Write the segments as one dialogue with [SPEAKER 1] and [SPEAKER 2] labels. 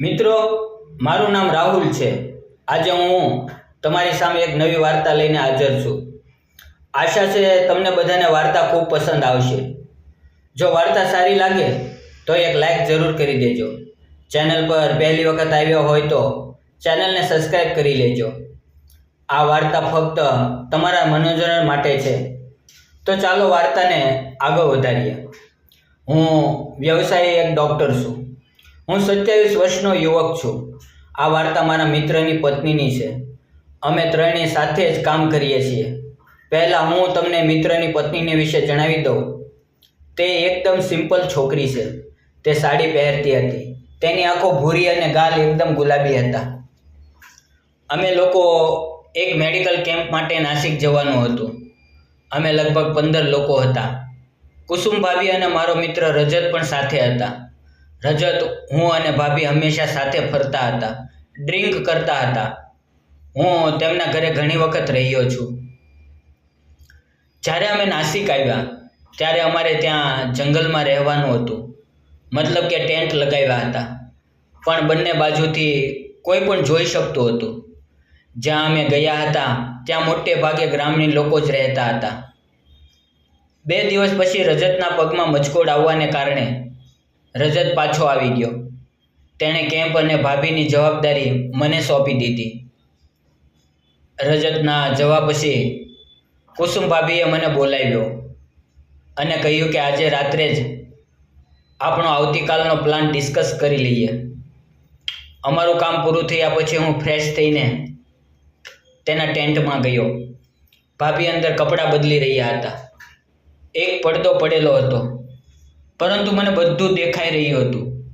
[SPEAKER 1] મિત્રો, મારું નામ રાહુલ છે. આજે હું તમારી સામે એક નવી વાર્તા લઈને હાજર છું. આશા છે તમને બધાને વાર્તા ખૂબ પસંદ આવશે. જો વાર્તા સારી લાગે, તો એક લાઈક જરૂર કરી દેજો. ચેનલ પર પહેલી વખત આવ્યો હોય તો ચેનલને સબસ્ક્રાઈબ કરી લેજો. આ વાર્તા ફક્ત તમારા મનોરંજન માટે છે. તો ચાલો વાર્તાને આગળ વધારીએ. હું વ્યવસાયી એક ડૉક્ટર છું. હું સત્યાવીસ વર્ષનો યુવક છું. આ વાર્તા મારા મિત્રની પત્નીની છે. અમે ત્રણેય સાથે જ કામ કરીએ છીએ. પહેલાં હું તમને મિત્રની પત્નીને વિશે જણાવી દઉં. તે એકદમ સિમ્પલ છોકરી છે. તે સાડી પહેરતી હતી. તેની આંખો ભૂરી અને ગાલ એકદમ ગુલાબી હતા. અમે લોકો એક મેડિકલ કેમ્પ માટે નાસિક જવાનું હતું. અમે લગભગ પંદર લોકો હતા. કુસુમ ભાભી અને મારો મિત્ર રજત પણ સાથે હતા. રજત, હું અને ભાભી હંમેશા સાથે ફરતા હતા. ડ્રિંક કરતા હતા. હું તેમના ઘરે ઘણી વખત રહ્યો છું. જ્યારે અમે નાસિક આવ્યા, ત્યારે અમારે ત્યાં જંગલમાં રહેવાનું હતું. મતલબ કે ટેન્ટ લગાવ્યા હતા. પણ બંને બાજુથી કોઈ પણ જોઈ શકતું હતું. જ્યાં અમે ગયા હતા, ત્યાં મોટે ભાગે ગ્રામીણ લોકો જ રહેતા હતા. બે દિવસ પછી રજતના પગમાં મચકોડ આવવાને કારણે રજત પાછો આવી ગયો. તેણે કેમ્પ અને ભાભીની જવાબદારી મને સોંપી દીધી. રજતના જવાબ પછી કુસુમ ભાભીએ મને બોલાવ્યો અને કહ્યું કે આજે રાત્રે જ આપણો આવતીકાલનો પ્લાન ડિસ્કસ કરી લઈએ. અમારું કામ પૂરું થયા પછી હું ફ્રેશ થઈને તેના ટેન્ટમાં ગયો. ભાભી અંદર કપડાં બદલી રહ્યા હતા. એક પડદો પડેલો હતો. પરંતુ મને બધું દેખાઈ રહ્યું હતું.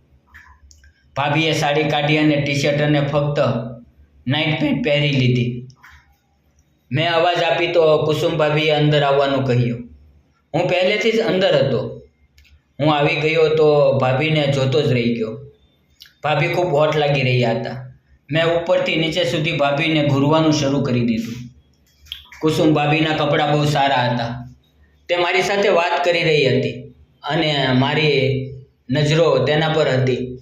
[SPEAKER 1] ભાભીએ સાડી કાઢી અને ટી શર્ટ અને ફક્ત નાઇટ પેન્ટ પહેરી લીધી. મેં અવાજ આપી તો કુસુમ ભાભીએ અંદર આવવાનું કહ્યું. હું પહેલેથી જ અંદર હતો. હું આવી ગયો તો ભાભીને જોતો જ રહી ગયો. ભાભી ખૂબ હોટ લાગી રહ્યા હતા. મેં ઉપરથી નીચે સુધી ભાભીને ઘૂરવાનું શરૂ કરી દીધું. કુસુમ ભાભીના કપડાં બહુ સારા હતા. તે મારી સાથે વાત કરી રહી હતી. અને મારી નજરો તેના પર હતી.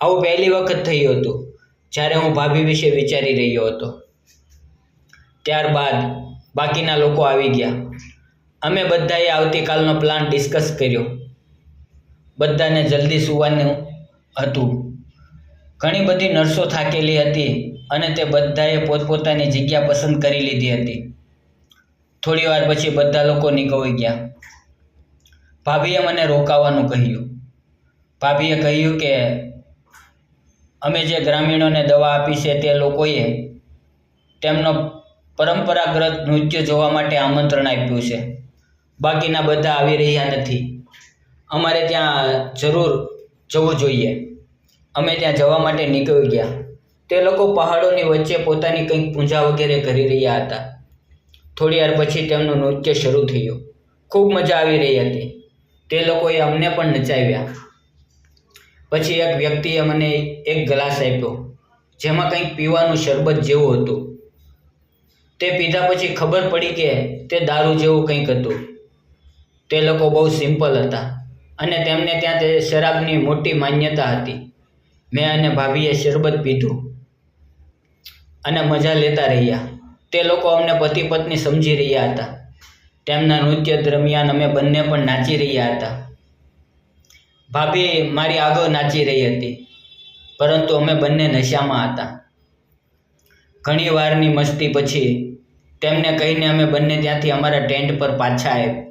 [SPEAKER 1] આવું પહેલી વખત થયું હતું, જ્યારે હું ભાભી વિશે વિચારી રહ્યો હતો. ત્યારબાદ બાકીના લોકો આવી ગયા. અમે બધાએ આવતીકાલનો પ્લાન ડિસ્કસ કર્યો. બધાને જલ્દી સૂવાનું હતું. ઘણી બધી નર્સો થાકેલી હતી અને તે બધાએ પોતપોતાની જગ્યા પસંદ કરી લીધી હતી. થોડી વાર પછી બધા લોકો નીકળી ગયા. ભાભીએ મને રોકાવાનું કહ્યું. ભાભીએ કહ્યું કે, અમે જે ગ્રામીણોને દવા આપી છે તે લોકોએ તેમનો પરંપરાગત નૃત્ય જોવા માટે આમંત્રણ આપ્યું છે. બાકીના બધા આવી રહ્યા નથી. અમારે ત્યાં જરૂર જવું જોઈએ. અમે ત્યાં જવા માટે નીકળી ગયા. તે લોકો પહાડોની વચ્ચે પોતાની કંઈક પૂજા વગેરે કરી રહ્યા હતા. થોડી વાર પછી તેમનું નૃત્ય શરૂ થયું. ખૂબ મજા આવી રહી હતી. તે લોકોએ અમને પણ નચાવ્યા. પછી એક વ્યક્તિએ મને એક ગ્લાસ આપ્યો, જેમાં કંઈક પીવાનું શરબત જેવું હતું. તે પીધા પછી ખબર પડી કે તે દારૂ જેવું કંઈક હતું. તે લોકો બહુ સિમ્પલ હતા અને તેમને ત્યાં તે શરાબની મોટી માન્યતા હતી. મેં અને ભાભીએ શરબત પીધું અને મજા લેતા રહ્યા. તે લોકો અમને પતિ પત્ની સમજી રહ્યા હતા. તેમના નૃત્ય દરમિયાન અમે બંને પણ નાચી રહ્યા હતા. ભાભી મારી આગળ નાચી રહી હતી, પરંતુ અમે બંને નશામાં હતા. ઘણી વારની મસ્તી પછી તેમને કહીને અમે બંને ત્યાંથી અમારા ટેન્ટ પર પાછા આવ્યા.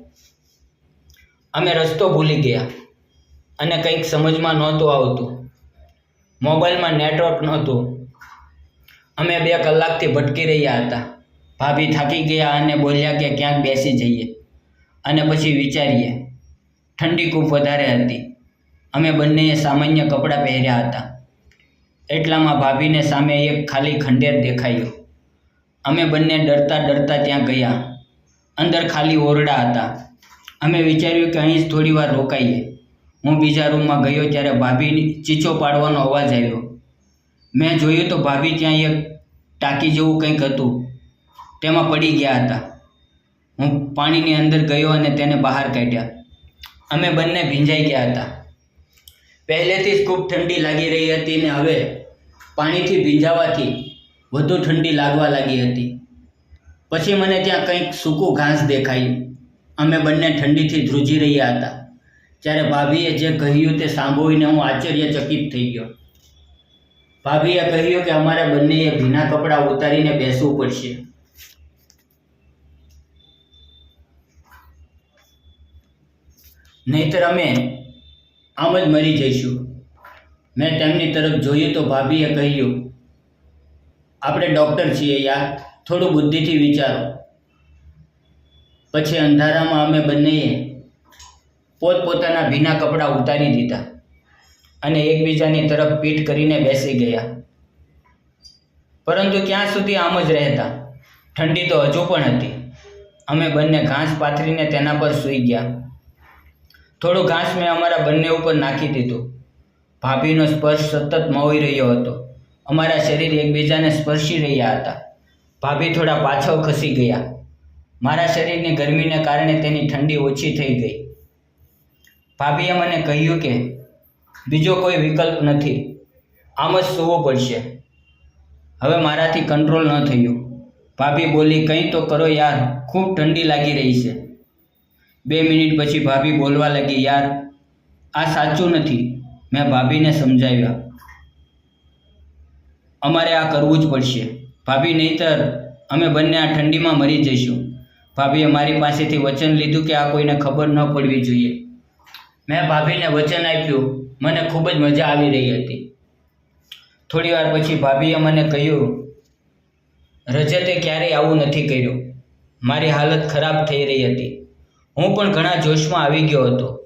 [SPEAKER 1] અમે રસ્તો ભૂલી ગયા અને કંઈક સમજમાં નહોતું આવતું. મોબાઈલમાં નેટવર્ક નહોતું. અમે બે કલાકથી ભટકી રહ્યા હતા. ભાભી થાકી ગયા અને બોલ્યા કે ક્યાંક બેસી જઈએ. અને પછી વિચારીએ, ઠંડી ખૂબ વધારે હતી. અમે બંનેએ સામાન્ય કપડાં પહેર્યા હતા. એટલામાં ભાભીને સામે એક ખાલી ખંડેર દેખાયો. અમે બંને ડરતા ડરતા ત્યાં ગયા. અંદર ખાલી ઓરડા હતા. અમે વિચાર્યું કે અહીં જ થોડી વાર રોકાઈએ. હું બીજા રૂમમાં ગયો ત્યારે ભાભી ચીચો પાડવાનો અવાજ આવ્યો. મેં જોયું તો ભાભી ત્યાં એક ટાંકી જેવું કંઈક હતું. તેમાં પડી ગયા હતા. હું પાણીની અંદર ગયો અને તેને બહાર કાઢ્યા. અમે બંને ભીંજાઈ ગયા હતા. પહેલેથી જ ખૂબ ઠંડી લાગી રહી હતી ને હવે પાણીથી ભીંજાવાથી વધુ ઠંડી લાગવા લાગી હતી. પછી મને ત્યાં કંઈક સૂકું ઘાસ દેખાયું. અમે બંને ઠંડીથી ધ્રુજી રહ્યા હતા. ત્યારે ભાભીએ જે કહ્યું તે સાંભળીને હું આશ્ચર્યચકિત થઈ ગયો. ભાભીએ કહ્યું કે અમારે બંનેએ ભીના કપડાં ઉતારીને બેસવું પડશે. નહીતર અમે આમ જ મરી જઈશું. મેં તેમની તરફ જોયું તો ભાભીએ કહ્યું, આપણે ડૉક્ટર છીએ યાર, થોડું બુદ્ધિથી વિચારો. પછી અંધારામાં અમે બંનેએ પોતપોતાના ભીના કપડાં ઉતારી દીધા અને એકબીજાની તરફ પીઠ કરીને બેસી ગયા. પરંતુ ક્યાં સુધી આમ જ રહેતા? ઠંડી તો હજુ પણ હતી. અમે બંને ઘાસ પાથરીને તેના પર સૂઈ ગયા. થોડું ઘાસ મેં અમારા બંને ઉપર નાખી દીધું. ભાભીનો સ્પર્શ સતત મોવી રહ્યો હતો. અમારા શરીર એકબીજાને સ્પર્શી રહ્યા હતા. ભાભી થોડા પાછળ ખસી ગયા. મારા શરીરની ગરમીને કારણે તેની ઠંડી ઓછી થઈ ગઈ. ભાભીએ મને કહ્યું કે, બીજો કોઈ વિકલ્પ નથી. આમ જ સૂવો પડશે. હવે મારાથી કંટ્રોલ ન થયું. ભાભી બોલી, કંઈ તો કરો યાર, ખૂબ ઠંડી લાગી રહી છે. બે મિનિટ પછી ભાભી બોલવા લાગી, યાર, આ સાચું નથી. મેં ભાભીને સમજાવ્યા. અમારે આ કરવું જ પડશે. ભાભી, નહીતર અમે બંને આ ઠંડીમાં મરી જઈશું. ભાભીએ મારી પાસેથી વચન લીધું કે આ કોઈને ખબર ન પડવી જોઈએ. મેં ભાભીને વચન આપ્યું. મને ખૂબ જ મજા આવી રહી હતી. થોડી વાર પછી ભાભીએ મને કહ્યું, રજતે ક્યારેય આવું નથી કર્યું. મારી હાલત ખરાબ થઈ રહી હતી. હું પણ ઘણા જોશમાં આવી ગયો હતો.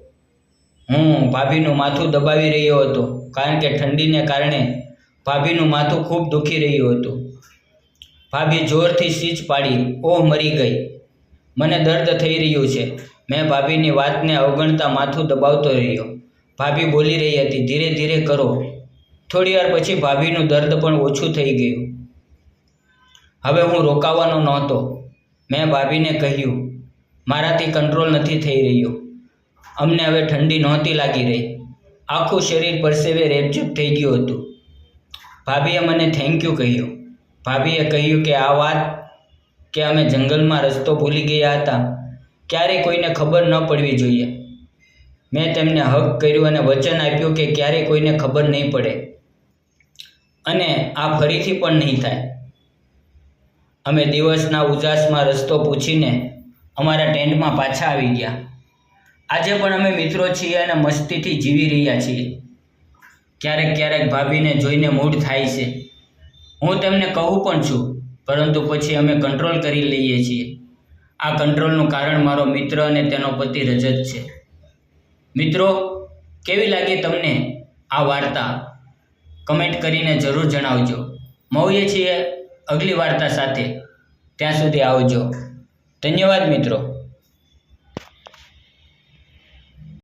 [SPEAKER 1] હું ભાભીનું માથું દબાવી રહ્યો હતો, કારણ કે ઠંડીને કારણે ભાભીનું માથું ખૂબ દુખી રહ્યું હતું. ભાભી જોરથી સીચ પાડી, ઓહ, મરી ગઈ. મને દર્દ થઈ રહ્યું છે. મેં ભાભીની વાતને અવગણતા માથું દબાવતો રહ્યો. ભાભી બોલી રહી હતી, ધીરે ધીરે કરો. થોડી વાર પછી ભાભીનું દર્દ પણ ઓછું થઈ ગયું. હવે હું રોકાવાનો નહોતો. મેં ભાભીને કહ્યું મારાથી કંટ્રોલ નથી થઈ રહ્યો. અમને હવે ઠંડી નહોતી લાગી રહી. આખું શરીર પરસેવે રેપઝેપ થઈ ગયું હતું. ભાભીએ મને થેન્ક યુ કહ્યું. ભાભીએ કહ્યું કે આ વાત કે અમે જંગલમાં રસ્તો ભૂલી ગયા હતા. ક્યારેય કોઈને ખબર ન પડવી જોઈએ. મેં તેમને હક કર્યું અને વચન આપ્યું કે ક્યારેય કોઈને ખબર નહીં પડે. અને આ ફરીથી પણ નહીં થાય. અમે દિવસના ઉજાસમાં રસ્તો પૂછીને અમારા ટેન્ટમાં પાછા આવી ગયા. આજે પણ અમે મિત્રો છીએ અને મસ્તીથી જીવી રહ્યા છીએ. ક્યારેક ક્યારેક ભાભીને જોઈને મૂડ થાય છે. હું તેમને કહું પણ છું, પરંતુ પછી અમે કંટ્રોલ કરી લઈએ છીએ. આ કંટ્રોલનું કારણ મારો મિત્ર અને તેનો પતિ રજત છે. મિત્રો, કેવી લાગી તમને આ વાર્તા? કમેન્ટ કરીને જરૂર જણાવજો. મળીએ છીએ અગલી વાર્તા સાથે. ત્યાં સુધી આવજો. ધન્યવાદ મિત્રો.